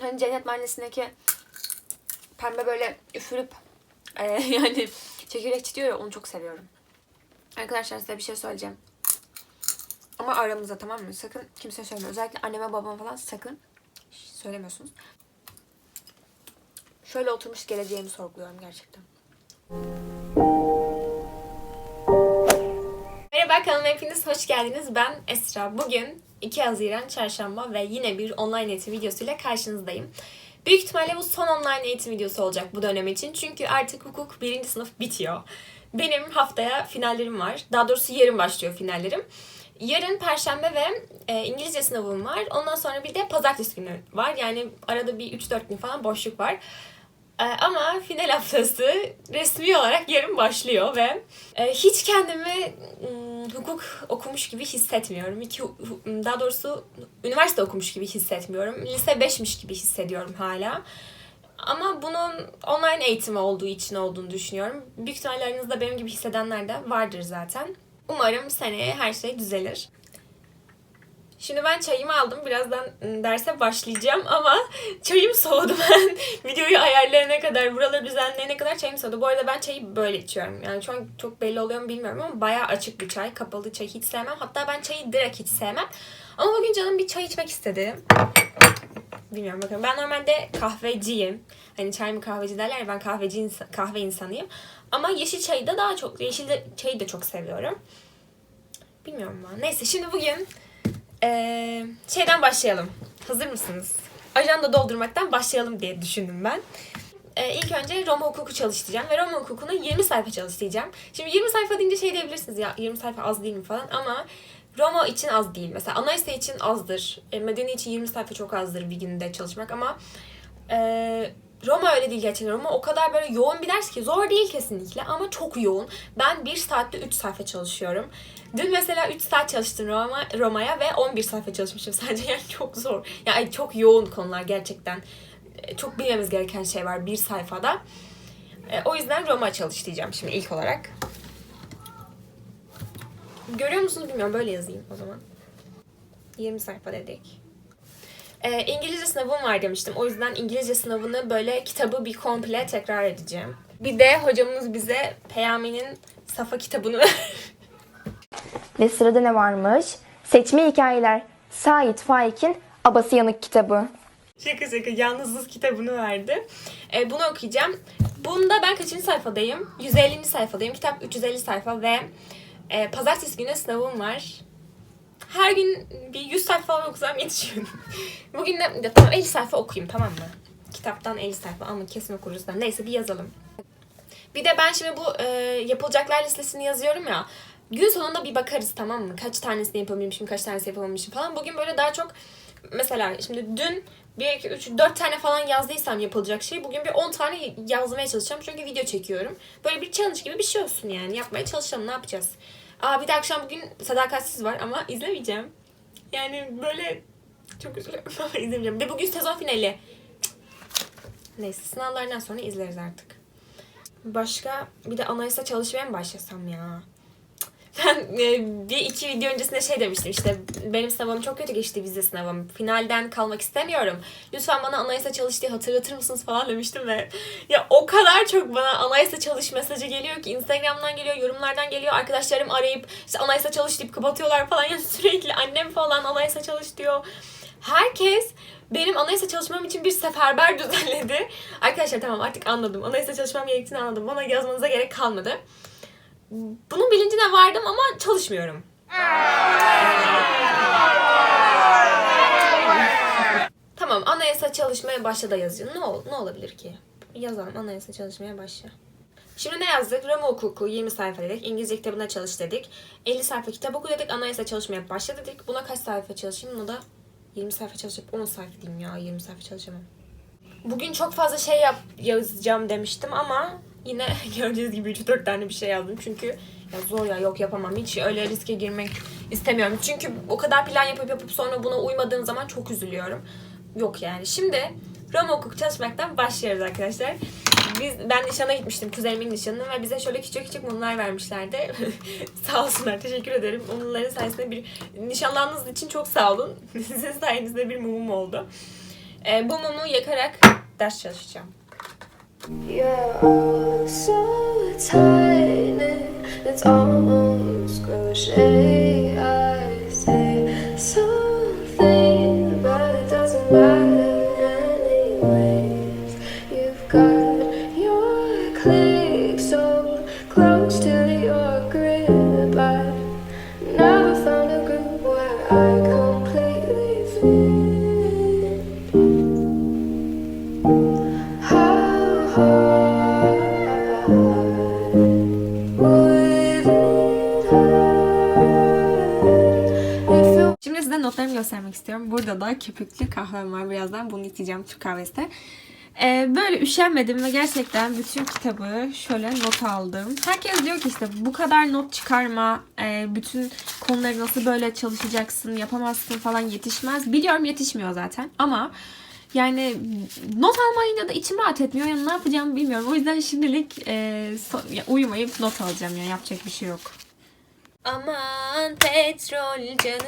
Hani Cennet Mahallesi'ndeki pembe böyle üfürüp e, yani çekirdek çitiyor ya onu çok seviyorum. Arkadaşlar size bir şey söyleyeceğim. Ama aramızda tamam mı? Sakın kimseye söyleme. Özellikle anneme babama falan sakın söylemiyorsunuz. Şöyle oturmuş geleceğimi sorguluyorum gerçekten. Merhaba kanalıma hepiniz hoş geldiniz. Ben Esra. Bugün 2 Haziran Çarşamba ve yine bir online eğitim videosuyla karşınızdayım. Büyük ihtimalle bu son online eğitim videosu olacak bu dönem için. Çünkü artık hukuk 1. sınıf bitiyor. Benim haftaya finallerim var. Daha doğrusu yarın başlıyor finallerim. Yarın Perşembe ve e, İngilizce sınavım var. Ondan sonra bir de Pazartesi günü var. Yani arada bir 3-4 gün falan boşluk var. E, ama final haftası resmi olarak yarın başlıyor ve e, hiç kendimi hukuk okumuş gibi hissetmiyorum. İki, daha doğrusu üniversite okumuş gibi hissetmiyorum. Lise 5'miş gibi hissediyorum hala. Ama bunun online eğitimi olduğu için olduğunu düşünüyorum. Büyük ihtimalle benim gibi hissedenler de vardır zaten. Umarım seneye her şey düzelir. Şimdi ben çayımı aldım. Birazdan ım, derse başlayacağım ama çayım soğudu ben. Videoyu ayarlayana kadar, buraları düzenleyene kadar çayım soğudu. Bu arada ben çayı böyle içiyorum. Yani an çok belli oluyor mu bilmiyorum ama bayağı açık bir çay. Kapalı çay hiç sevmem. Hatta ben çayı direkt hiç sevmem. Ama bugün canım bir çay içmek istedi. Bilmiyorum bakın. Ben normalde kahveciyim. Hani çay mı kahveci derler ya ben kahveci insa- kahve insanıyım. Ama yeşil çayı da daha çok, yeşil de, çayı da çok seviyorum. Bilmiyorum ben. Neyse şimdi bugün eee, şeyden başlayalım. Hazır mısınız? Ajanda doldurmaktan başlayalım diye düşündüm ben. Ee, ilk önce Roma hukuku çalıştıracağım ve Roma hukukunu 20 sayfa çalıştıracağım. Şimdi 20 sayfa deyince şey diyebilirsiniz ya 20 sayfa az değil mi falan ama Roma için az değil. Mesela anayasa için azdır. E, medeni için 20 sayfa çok azdır bir günde çalışmak ama e, Roma öyle değil gerçekten. Roma o kadar böyle yoğun bir ders ki zor değil kesinlikle ama çok yoğun. Ben 1 saatte 3 sayfa çalışıyorum. Dün mesela 3 saat çalıştım Roma, Roma'ya ve 11 sayfa çalışmışım sadece. Yani çok zor. Yani çok yoğun konular gerçekten. E, Çok bilmemiz gereken şey var bir sayfada. E, O yüzden Roma çalıştıracağım şimdi ilk olarak. Görüyor musunuz bilmiyorum. Böyle yazayım o zaman. 20 sayfa dedik. Ee, İngilizce sınavım var demiştim. O yüzden İngilizce sınavını böyle kitabı bir komple tekrar edeceğim. Bir de hocamız bize Peyami'nin Safa kitabını Ve sırada ne varmış? Seçme hikayeler. Sait Faik'in Abası Yanık kitabı. Şaka şaka yalnızlık kitabını verdi. Ee, bunu okuyacağım. Bunda ben kaçıncı sayfadayım? 150. sayfadayım. Kitap 350 sayfa ve e, pazartesi günü sınavım var. Her gün bir 100 sayfa falan okusam yetişiyor. Bugün de ya, tamam 50 sayfa okuyayım tamam mı? Kitaptan 50 sayfa ama kesin okuruz da. Neyse bir yazalım. Bir de ben şimdi bu e, yapılacaklar listesini yazıyorum ya. Gün sonunda bir bakarız tamam mı? Kaç tanesini yapabilmişim, kaç tanesini yapamamışım falan. Bugün böyle daha çok mesela şimdi dün 1, 2, 3, 4 tane falan yazdıysam yapılacak şey bugün bir 10 tane yazmaya çalışacağım. Çünkü video çekiyorum. Böyle bir challenge gibi bir şey olsun yani. Yapmaya çalışalım ne yapacağız? Aa bir de akşam bugün sadakatsiz var ama izlemeyeceğim. Yani böyle çok üzülüyorum ama izlemeyeceğim. De bugün sezon finali. Neyse sınavlardan sonra izleriz artık. Başka bir de anayasa çalışmaya mı başlasam ya? Ben e, bir iki video öncesinde şey demiştim işte benim sınavım çok kötü geçti vize sınavım. Finalden kalmak istemiyorum. Lütfen bana anayasa çalış diye hatırlatır mısınız falan demiştim ve ya o kadar çok bana anayasa çalış mesajı geliyor ki Instagram'dan geliyor, yorumlardan geliyor. Arkadaşlarım arayıp işte anayasa çalış deyip kapatıyorlar falan. Yani sürekli annem falan anayasa çalış diyor. Herkes benim anayasa çalışmam için bir seferber düzenledi. Arkadaşlar tamam artık anladım. Anayasa çalışmam gerektiğini anladım. Bana yazmanıza gerek kalmadı. Bunun bilincine vardım ama çalışmıyorum. tamam anayasa çalışmaya başla da yazıyor. Ne, ol, ne olabilir ki? Yazalım anayasa çalışmaya başla. Şimdi ne yazdık? Roma hukuku 20 sayfa dedik. İngilizce kitabına çalış dedik. 50 sayfa kitap oku dedik. Anayasa çalışmaya başla dedik. Buna kaç sayfa çalışayım? Buna da 20 sayfa çalışıp 10 sayfa diyeyim ya. 20 sayfa çalışamam. Bugün çok fazla şey yap yazacağım demiştim ama yine gördüğünüz gibi 3-4 tane bir şey yazdım. Çünkü ya zor ya yok yapamam. Hiç öyle riske girmek istemiyorum. Çünkü o kadar plan yapıp yapıp sonra buna uymadığım zaman çok üzülüyorum. Yok yani. Şimdi Roma hukuk çalışmaktan başlıyoruz arkadaşlar. Biz, ben nişana gitmiştim. Kuzenimin nişanına ve bize şöyle küçük küçük mumlar vermişlerdi. sağ olsunlar. Teşekkür ederim. Onların sayesinde bir nişanlandığınız için çok sağ olun. Sizin sayenizde bir mumum oldu. Ee, bu mumu yakarak ders çalışacağım. You're all so tiny, it's almost crochet. Köpüklü kahvem var. Birazdan bunu içeceğim Türk kahvesi. Ee, böyle üşenmedim ve gerçekten bütün kitabı şöyle not aldım. Herkes diyor ki işte bu kadar not çıkarma, e, bütün konuları nasıl böyle çalışacaksın, yapamazsın falan yetişmez. Biliyorum yetişmiyor zaten ama yani not almayınca da içim rahat etmiyor. Yani ne yapacağımı bilmiyorum. O yüzden şimdilik e, so- uyumayıp not alacağım yani yapacak bir şey yok. Aman petrol canım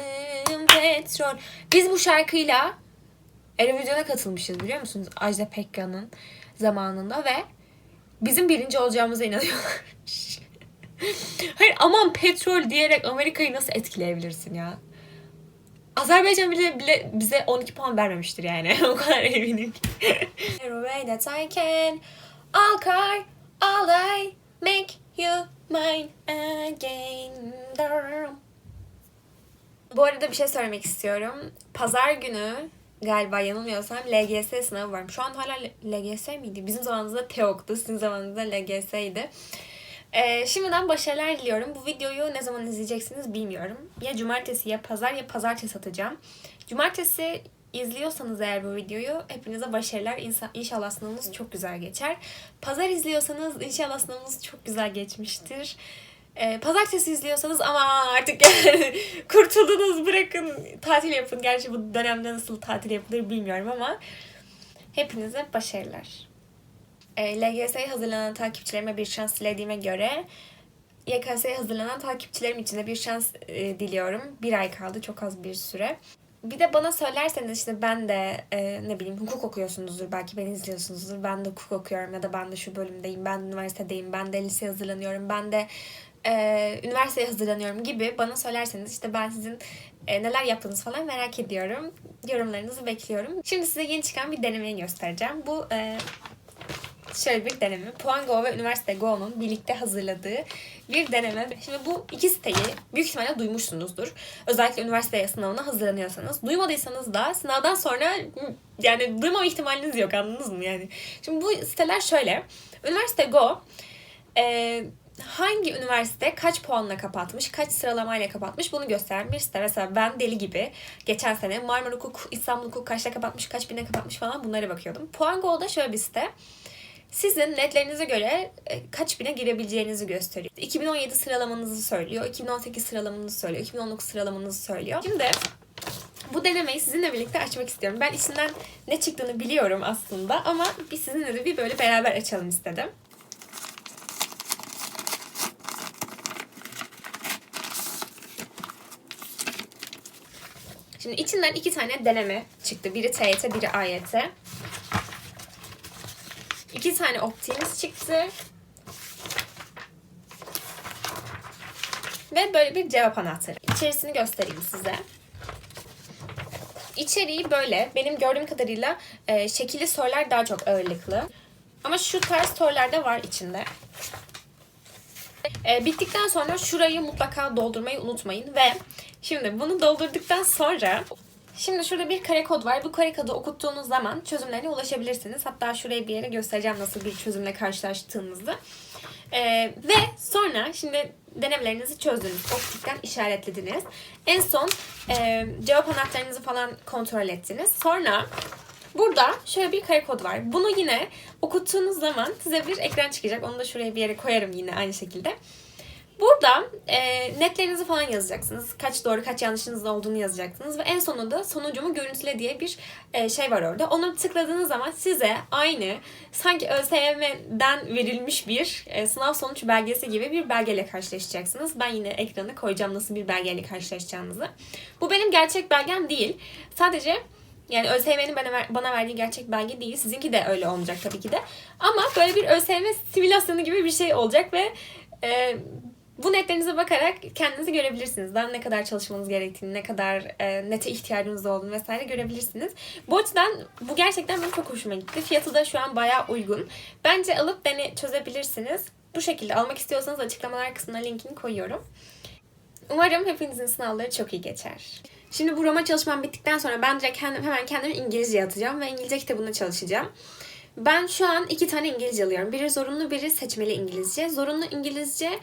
petrol. Biz bu şarkıyla Eurovision'a katılmışız biliyor musunuz? Ajda Pekkan'ın zamanında ve bizim birinci olacağımıza inanıyorlar. Hayır aman petrol diyerek Amerika'yı nasıl etkileyebilirsin ya? Azerbaycan bile, bile bize 12 puan vermemiştir yani. o kadar eminim ki. That I can, I'll cry, all I make you mine again. Bu arada bir şey söylemek istiyorum. Pazar günü galiba yanılmıyorsam LGS sınavı var. Şu an hala LGS miydi? Bizim zamanımızda TEOK'tu. Sizin zamanınızda LGS'ydi. Ee, şimdiden başarılar diliyorum. Bu videoyu ne zaman izleyeceksiniz bilmiyorum. Ya cumartesi ya pazar ya pazartesi atacağım. Cumartesi izliyorsanız eğer bu videoyu hepinize başarılar. İnsa- İnşallah sınavınız çok güzel geçer. Pazar izliyorsanız inşallah sınavınız çok güzel geçmiştir. Ee, pazartesi izliyorsanız ama artık kurtuldunuz bırakın tatil yapın. Gerçi bu dönemde nasıl tatil yapılır bilmiyorum ama hepinize başarılar. E, LGS'ye hazırlanan takipçilerime bir şans dilediğime göre YKS'ye hazırlanan takipçilerim için de bir şans e, diliyorum. Bir ay kaldı çok az bir süre. Bir de bana söylerseniz işte ben de e, ne bileyim hukuk okuyorsunuzdur belki beni izliyorsunuzdur. Ben de hukuk okuyorum ya da ben de şu bölümdeyim, ben üniversitedeyim, ben de liseye hazırlanıyorum, ben de e, üniversiteye hazırlanıyorum gibi bana söylerseniz işte ben sizin e, neler yaptığınızı falan merak ediyorum. Yorumlarınızı bekliyorum. Şimdi size yeni çıkan bir denemeyi göstereceğim. Bu e, şöyle bir deneme. Puango ve Üniversite Go'nun birlikte hazırladığı bir deneme. Şimdi bu iki siteyi büyük ihtimalle duymuşsunuzdur. Özellikle üniversite sınavına hazırlanıyorsanız. Duymadıysanız da sınavdan sonra yani duymama ihtimaliniz yok anladınız mı yani? Şimdi bu siteler şöyle. Üniversite Go e, hangi üniversite kaç puanla kapatmış, kaç sıralamayla kapatmış bunu gösteren bir site. Mesela ben deli gibi geçen sene Marmara Hukuk, İstanbul Hukuk kaçta kapatmış, kaç bine kapatmış falan bunlara bakıyordum. Puango'da şöyle bir site sizin netlerinize göre e, kaç bine girebileceğinizi gösteriyor. 2017 sıralamanızı söylüyor, 2018 sıralamanızı söylüyor, 2019 sıralamanızı söylüyor. Şimdi bu denemeyi sizinle birlikte açmak istiyorum. Ben içinden ne çıktığını biliyorum aslında ama bir sizinle de bir böyle beraber açalım istedim. Şimdi içinden iki tane deneme çıktı. Biri TYT, biri AYT. İki tane optiğimiz çıktı. Ve böyle bir cevap anahtarı. İçerisini göstereyim size. İçeriği böyle. Benim gördüğüm kadarıyla e, şekilli sorular daha çok ağırlıklı. Ama şu tarz sorular da var içinde. E, bittikten sonra şurayı mutlaka doldurmayı unutmayın ve şimdi bunu doldurduktan sonra Şimdi şurada bir kare kod var. Bu kare kodu okuttuğunuz zaman çözümlerine ulaşabilirsiniz. Hatta şuraya bir yere göstereceğim nasıl bir çözümle karşılaştığınızı. Ee, ve sonra şimdi denemelerinizi çözdünüz. Optikten işaretlediniz. En son e, cevap anahtarınızı falan kontrol ettiniz. Sonra Burada şöyle bir kare kod var. Bunu yine okuttuğunuz zaman size bir ekran çıkacak. Onu da şuraya bir yere koyarım yine aynı şekilde. Burada e, netlerinizi falan yazacaksınız. Kaç doğru kaç yanlışınız olduğunu yazacaksınız. Ve en sonunda sonucumu görüntüle diye bir e, şey var orada. Onu tıkladığınız zaman size aynı sanki ÖSYM'den verilmiş bir e, sınav sonuç belgesi gibi bir belgeyle karşılaşacaksınız. Ben yine ekrana koyacağım nasıl bir belgeyle karşılaşacağınızı. Bu benim gerçek belgem değil. Sadece Yani ÖSYM'nin bana, bana verdiği gerçek belge değil. Sizinki de öyle olmayacak tabii ki de. Ama böyle bir ÖSYM simülasyonu gibi bir şey olacak ve e, bu netlerinize bakarak kendinizi görebilirsiniz. Daha ne kadar çalışmanız gerektiğini, ne kadar e, nete ihtiyacınız olduğunu vesaire görebilirsiniz. Bu açıdan bu gerçekten benim çok hoşuma gitti. Fiyatı da şu an bayağı uygun. Bence alıp dene çözebilirsiniz. Bu şekilde almak istiyorsanız açıklamalar kısmına linkini koyuyorum. Umarım hepinizin sınavları çok iyi geçer. Şimdi bu Roma çalışmam bittikten sonra ben direkt kendim, hemen kendimi İngilizce atacağım ve İngilizce kitabına çalışacağım. Ben şu an iki tane İngilizce alıyorum. Biri zorunlu, biri seçmeli İngilizce. Zorunlu İngilizce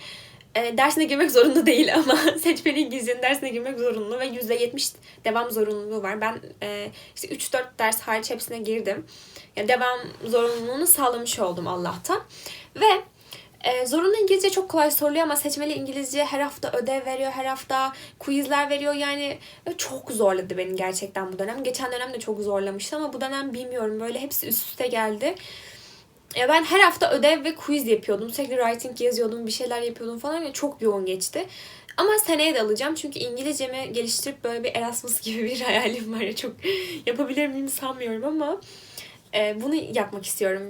e, dersine girmek zorunda değil ama seçmeli İngilizcenin dersine girmek zorunlu ve %70 devam zorunluluğu var. Ben e, işte 3-4 ders hariç hepsine girdim. Yani devam zorunluluğunu sağlamış oldum Allah'tan. Ve e, zorunlu İngilizce çok kolay soruluyor ama seçmeli İngilizce her hafta ödev veriyor, her hafta quizler veriyor. Yani e, çok zorladı beni gerçekten bu dönem. Geçen dönem de çok zorlamıştı ama bu dönem bilmiyorum böyle hepsi üst üste geldi. Ya ben her hafta ödev ve quiz yapıyordum. Sürekli writing yazıyordum, bir şeyler yapıyordum falan. Yani çok yoğun geçti. Ama seneye de alacağım çünkü İngilizcemi geliştirip böyle bir Erasmus gibi bir hayalim var. Ya çok yapabilir miyim sanmıyorum ama e, bunu yapmak istiyorum.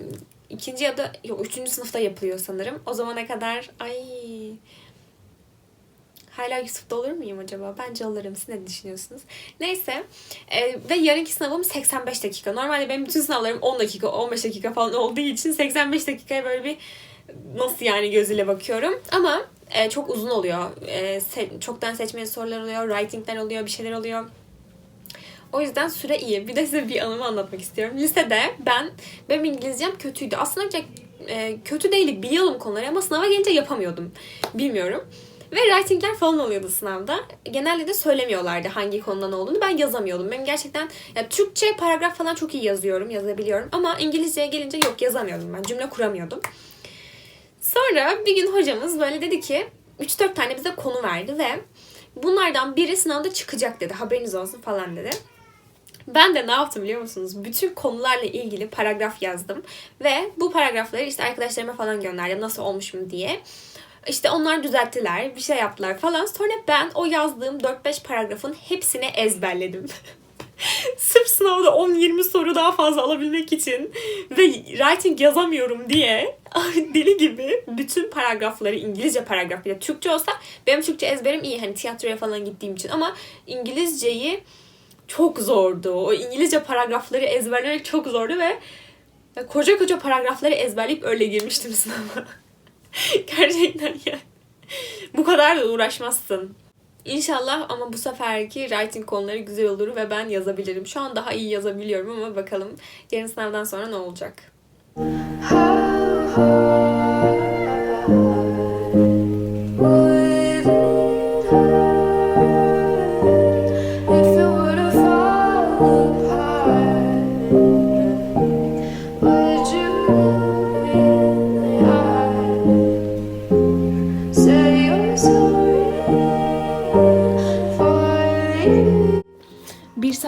İkinci ya da yok üçüncü sınıfta yapılıyor sanırım. O zamana kadar ay hala Yusuf'ta olur muyum acaba? Bence olurum. Siz ne düşünüyorsunuz? Neyse. E, ve yarınki sınavım 85 dakika. Normalde benim bütün sınavlarım 10 dakika, 15 dakika falan olduğu için 85 dakikaya böyle bir nasıl yani gözüyle bakıyorum. Ama e, çok uzun oluyor. E, se- çoktan seçmeli sorular oluyor, writingler oluyor, bir şeyler oluyor. O yüzden süre iyi. Bir de size bir anımı anlatmak istiyorum. Lisede ben, benim İngilizcem kötüydü. Aslında e, kötü değil, biliyordum konuları ama sınava gelince yapamıyordum. Bilmiyorum. Ve writingler falan oluyordu sınavda. Genelde de söylemiyorlardı hangi konudan olduğunu. Ben yazamıyordum. Benim gerçekten ya Türkçe paragraf falan çok iyi yazıyorum, yazabiliyorum. Ama İngilizceye gelince yok yazamıyordum ben. Cümle kuramıyordum. Sonra bir gün hocamız böyle dedi ki 3-4 tane bize konu verdi ve bunlardan biri sınavda çıkacak dedi. Haberiniz olsun falan dedi. Ben de ne yaptım biliyor musunuz? Bütün konularla ilgili paragraf yazdım. Ve bu paragrafları işte arkadaşlarıma falan gönderdim. Nasıl olmuşum diye. İşte onlar düzelttiler, bir şey yaptılar falan. Sonra ben o yazdığım 4-5 paragrafın hepsini ezberledim. Sırf sınavda 10-20 soru daha fazla alabilmek için ve writing yazamıyorum diye deli gibi bütün paragrafları İngilizce paragraf bir de Türkçe olsa benim Türkçe ezberim iyi hani tiyatroya falan gittiğim için ama İngilizceyi çok zordu. O İngilizce paragrafları ezberlemek çok zordu ve koca koca paragrafları ezberleyip öyle girmiştim sınava. Gerçekten ya. Bu kadar da uğraşmazsın. İnşallah ama bu seferki writing konuları güzel olur ve ben yazabilirim. Şu an daha iyi yazabiliyorum ama bakalım yarın sınavdan sonra ne olacak.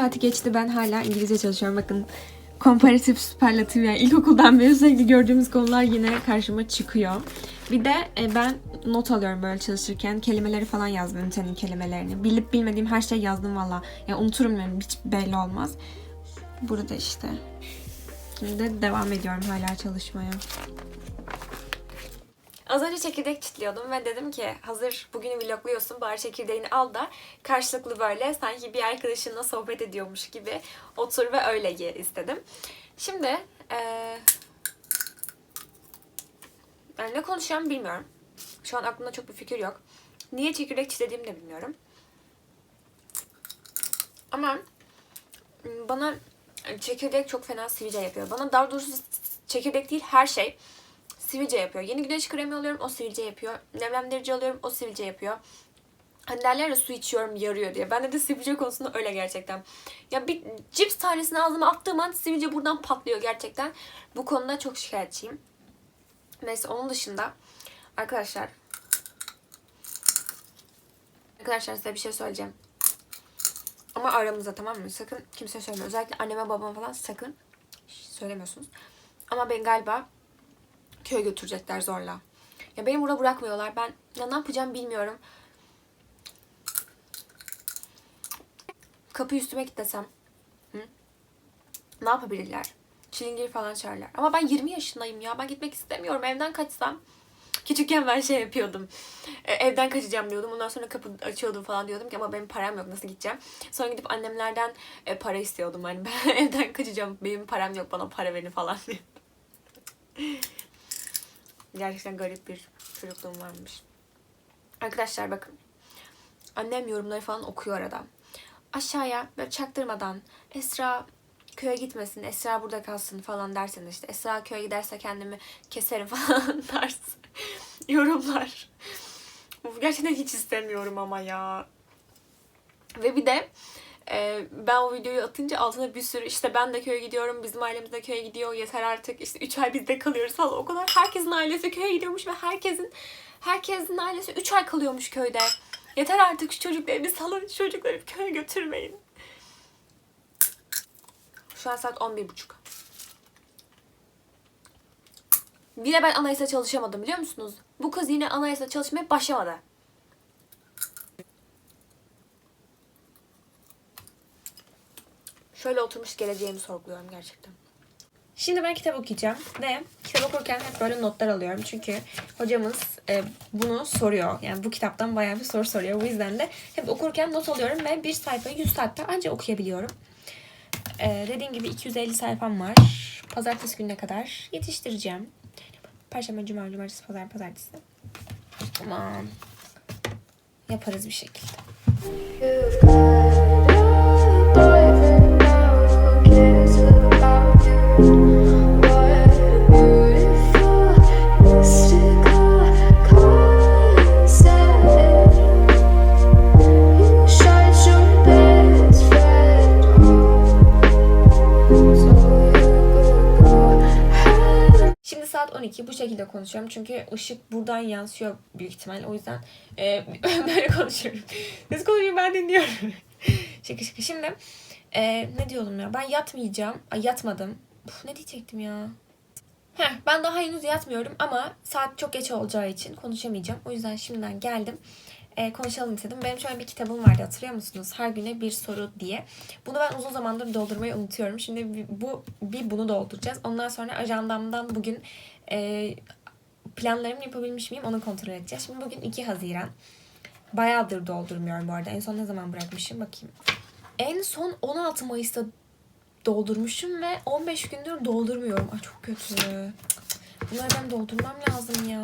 Saati geçti ben hala İngilizce çalışıyorum. Bakın komparatif, süperlatif yani ilkokuldan beri sürekli gördüğümüz konular yine karşıma çıkıyor. Bir de e, ben not alıyorum böyle çalışırken. Kelimeleri falan yazdım ünitenin kelimelerini. Bilip bilmediğim her şeyi yazdım valla. Yani unuturum yani hiç belli olmaz. Burada işte. Şimdi devam ediyorum hala çalışmaya. Az önce çekirdek çitliyordum ve dedim ki hazır bugünü vlogluyorsun bari çekirdeğini al da karşılıklı böyle sanki bir arkadaşınla sohbet ediyormuş gibi otur ve öyle ye istedim. Şimdi eee yani ne konuşacağımı bilmiyorum. Şu an aklımda çok bir fikir yok. Niye çekirdek çitlediğimi de bilmiyorum. Ama bana çekirdek çok fena sivilce yapıyor. Bana daha doğrusu çekirdek değil her şey sivilce yapıyor. Yeni güneş kremi alıyorum o sivilce yapıyor. Nemlendirici alıyorum o sivilce yapıyor. Hani derler ya su içiyorum yarıyor diye. Bende de sivilce konusunda öyle gerçekten. Ya bir cips tanesini ağzıma attığım an sivilce buradan patlıyor gerçekten. Bu konuda çok şikayetçiyim. Neyse onun dışında arkadaşlar Arkadaşlar size bir şey söyleyeceğim. Ama aramızda tamam mı? Sakın kimseye söyleme. Özellikle anneme babama falan sakın söylemiyorsunuz. Ama ben galiba köye götürecekler zorla. Ya beni burada bırakmıyorlar. Ben ya ne yapacağım bilmiyorum. Kapıyı üstüme kilitlesem. Hı? Ne yapabilirler? Çilingir falan çağırırlar. Ama ben 20 yaşındayım ya. Ben gitmek istemiyorum. Evden kaçsam. Küçükken ben şey yapıyordum. E, evden kaçacağım diyordum. Ondan sonra kapı açıyordum falan diyordum ki ama benim param yok nasıl gideceğim. Sonra gidip annemlerden e, para istiyordum. Hani ben evden kaçacağım. Benim param yok bana para verin falan diye. Gerçekten garip bir çocukluğum varmış. Arkadaşlar bakın. Annem yorumları falan okuyor arada. Aşağıya böyle çaktırmadan Esra köye gitmesin, Esra burada kalsın falan derseniz işte Esra köye giderse kendimi keserim falan dersin. Yorumlar. Gerçekten hiç istemiyorum ama ya. Ve bir de e, ben o videoyu atınca altına bir sürü işte ben de köye gidiyorum, bizim ailemiz de köye gidiyor, yeter artık işte 3 ay bizde kalıyoruz falan. O kadar herkesin ailesi köye gidiyormuş ve herkesin herkesin ailesi 3 ay kalıyormuş köyde. Yeter artık şu çocukları bir salın, şu çocukları köye götürmeyin. Şu an saat 11.30. Yine ben anayasa çalışamadım biliyor musunuz? Bu kız yine anayasa çalışmaya başlamadı. Şöyle oturmuş geleceğimi sorguluyorum gerçekten. Şimdi ben kitap okuyacağım ve kitap okurken hep böyle notlar alıyorum. Çünkü hocamız e, bunu soruyor. Yani bu kitaptan bayağı bir soru soruyor. Bu yüzden de hep okurken not alıyorum ve bir sayfayı 100 saatte ancak okuyabiliyorum. E, dediğim gibi 250 sayfam var. Pazartesi gününe kadar yetiştireceğim. Perşembe, cuma, cumartesi, pazar, pazartesi. Tamam. Yaparız bir şekilde. Şekilde konuşuyorum çünkü ışık buradan yansıyor büyük ihtimal o yüzden e, böyle konuşuyorum. Nasıl konuşuyorum ben dinliyorum. şaka şaka. Şimdi e, ne diyordum ya ben yatmayacağım. Ay yatmadım. Uf, ne diyecektim ya? Heh, ben daha henüz yatmıyorum ama saat çok geç olacağı için konuşamayacağım. O yüzden şimdiden geldim. E, konuşalım istedim. Benim şöyle bir kitabım vardı hatırlıyor musunuz? Her güne bir soru diye. Bunu ben uzun zamandır doldurmayı unutuyorum. Şimdi bu bir bunu dolduracağız. Ondan sonra ajandamdan bugün e, planlarımı yapabilmiş miyim onu kontrol edeceğiz. Şimdi bugün 2 Haziran. Bayağıdır doldurmuyorum bu arada. En son ne zaman bırakmışım bakayım. En son 16 Mayıs'ta doldurmuşum ve 15 gündür doldurmuyorum. Ay çok kötü. Bunları ben doldurmam lazım ya.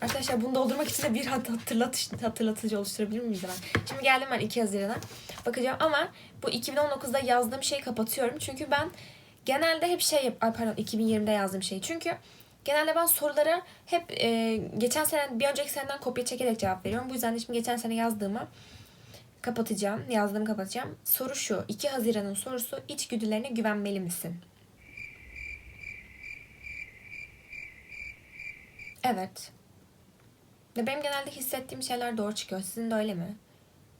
Arkadaşlar bunu doldurmak için de bir hat- hatırlatış, hatırlatıcı oluşturabilir miyiz hemen? Şimdi geldim ben 2 Haziran'a. Bakacağım ama bu 2019'da yazdığım şeyi kapatıyorum. Çünkü ben genelde hep şey yap... Pardon 2020'de yazdığım şey. Çünkü genelde ben sorulara hep e, geçen sene bir önceki seneden kopya çekerek cevap veriyorum. Bu yüzden de şimdi geçen sene yazdığımı kapatacağım. Yazdığımı kapatacağım. Soru şu. 2 Haziran'ın sorusu içgüdülerine güvenmeli misin? Evet. Ve benim genelde hissettiğim şeyler doğru çıkıyor. Sizin de öyle mi?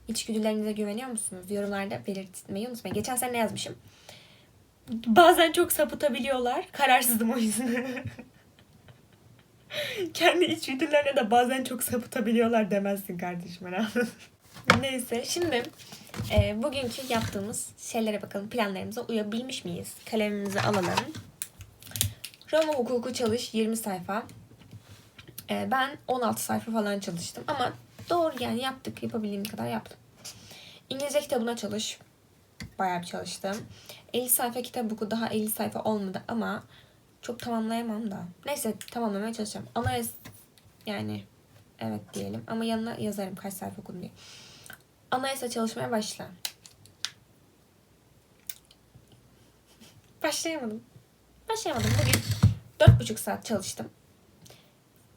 İçgüdülerinize güveniyor musunuz? Yorumlarda belirtmeyi unutmayın. Geçen sene ne yazmışım? Bazen çok sapıtabiliyorlar. Kararsızım o yüzden. Kendi içgüdülerine de bazen çok sapıtabiliyorlar demezsin kardeşim herhalde. Neyse şimdi e, bugünkü yaptığımız şeylere bakalım. Planlarımıza uyabilmiş miyiz? Kalemimizi alalım. Roma hukuku çalış 20 sayfa. Ee, ben 16 sayfa falan çalıştım ama doğru yani yaptık. Yapabildiğim kadar yaptım. İngilizce kitabına çalış. Bayağı bir çalıştım. 50 sayfa kitap oku daha 50 sayfa olmadı ama çok tamamlayamam da. Neyse tamamlamaya çalışacağım. Analiz yani evet diyelim ama yanına yazarım kaç sayfa okudum diye. Anayasa çalışmaya başla. Başlayamadım. Başlayamadım. Bugün dört buçuk saat çalıştım.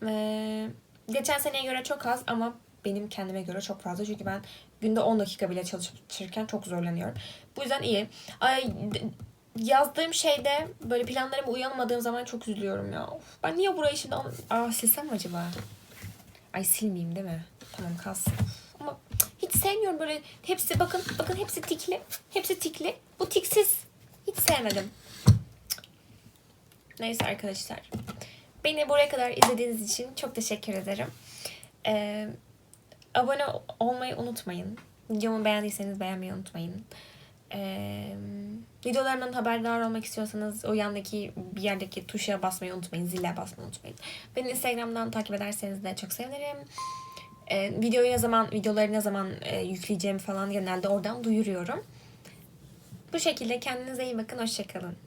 Ee, geçen seneye göre çok az ama benim kendime göre çok fazla. Çünkü ben günde 10 dakika bile çalışırken çok zorlanıyorum. Bu yüzden iyi. Ay, yazdığım şeyde böyle planlarıma uyanamadığım zaman çok üzülüyorum ya. Of, ben niye burayı şimdi... Aa silsem mi acaba? Ay silmeyeyim değil mi? Tamam kalsın. Ama hiç sevmiyorum böyle hepsi bakın bakın hepsi tikli. Hepsi tikli. Bu tiksiz. Hiç sevmedim. Neyse arkadaşlar. Beni buraya kadar izlediğiniz için çok teşekkür ederim. Ee, abone olmayı unutmayın. Videomu beğendiyseniz beğenmeyi unutmayın. Ee, videolarımdan haberdar olmak istiyorsanız o yandaki bir yerdeki tuşa basmayı unutmayın. Zile basmayı unutmayın. Beni Instagram'dan takip ederseniz de çok sevinirim. Ee, videoyu ne zaman, videoları ne zaman e, yükleyeceğimi falan genelde oradan duyuruyorum. Bu şekilde kendinize iyi bakın. Hoşçakalın.